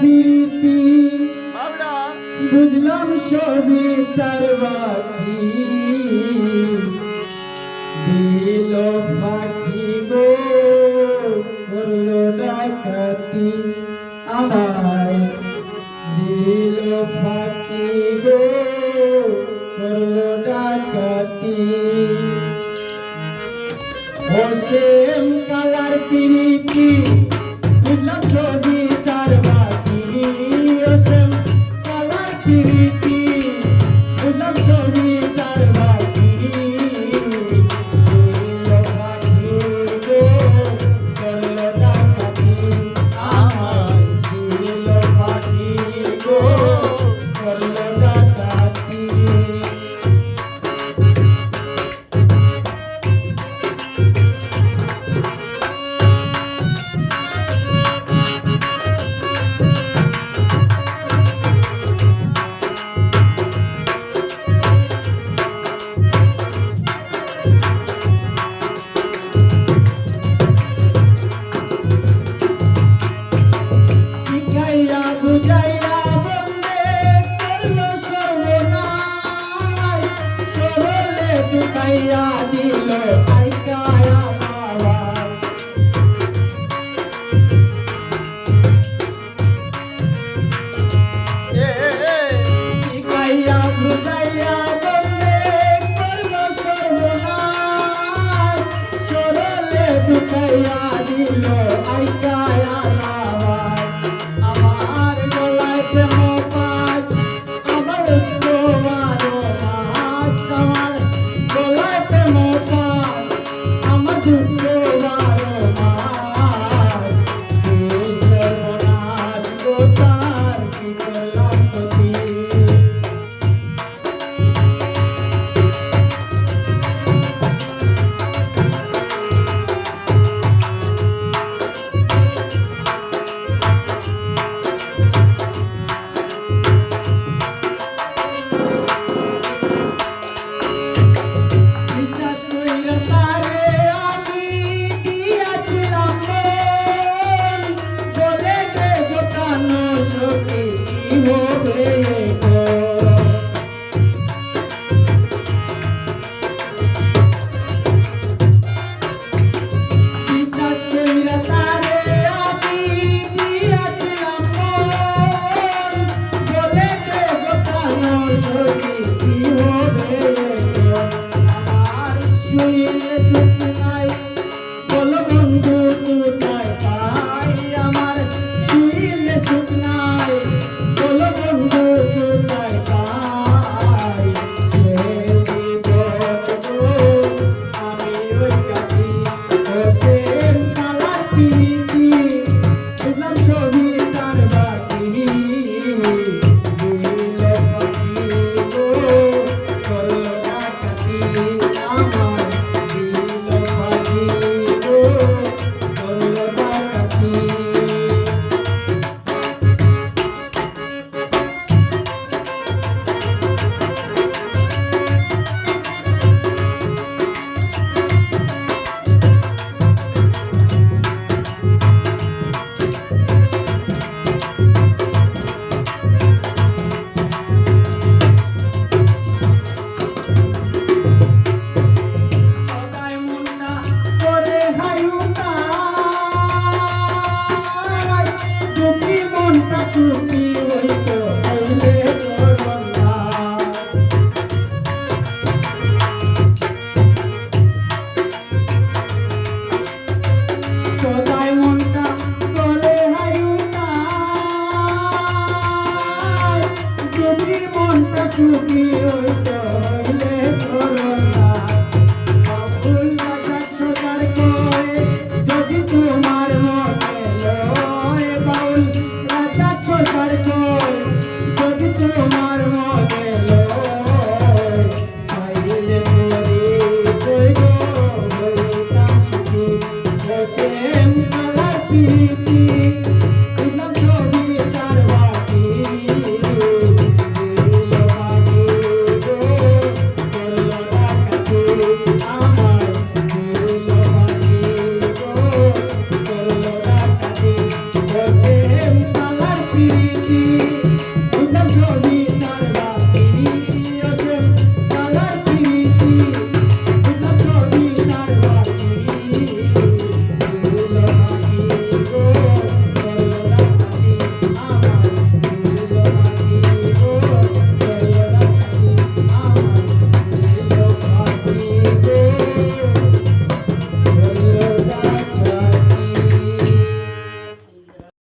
প্রীতি। বুঝলাম সবই তার বাকি। দিল ডাকাতি আমায়। দিল ফাঁকি মাইয়া দিলে মন্ত্র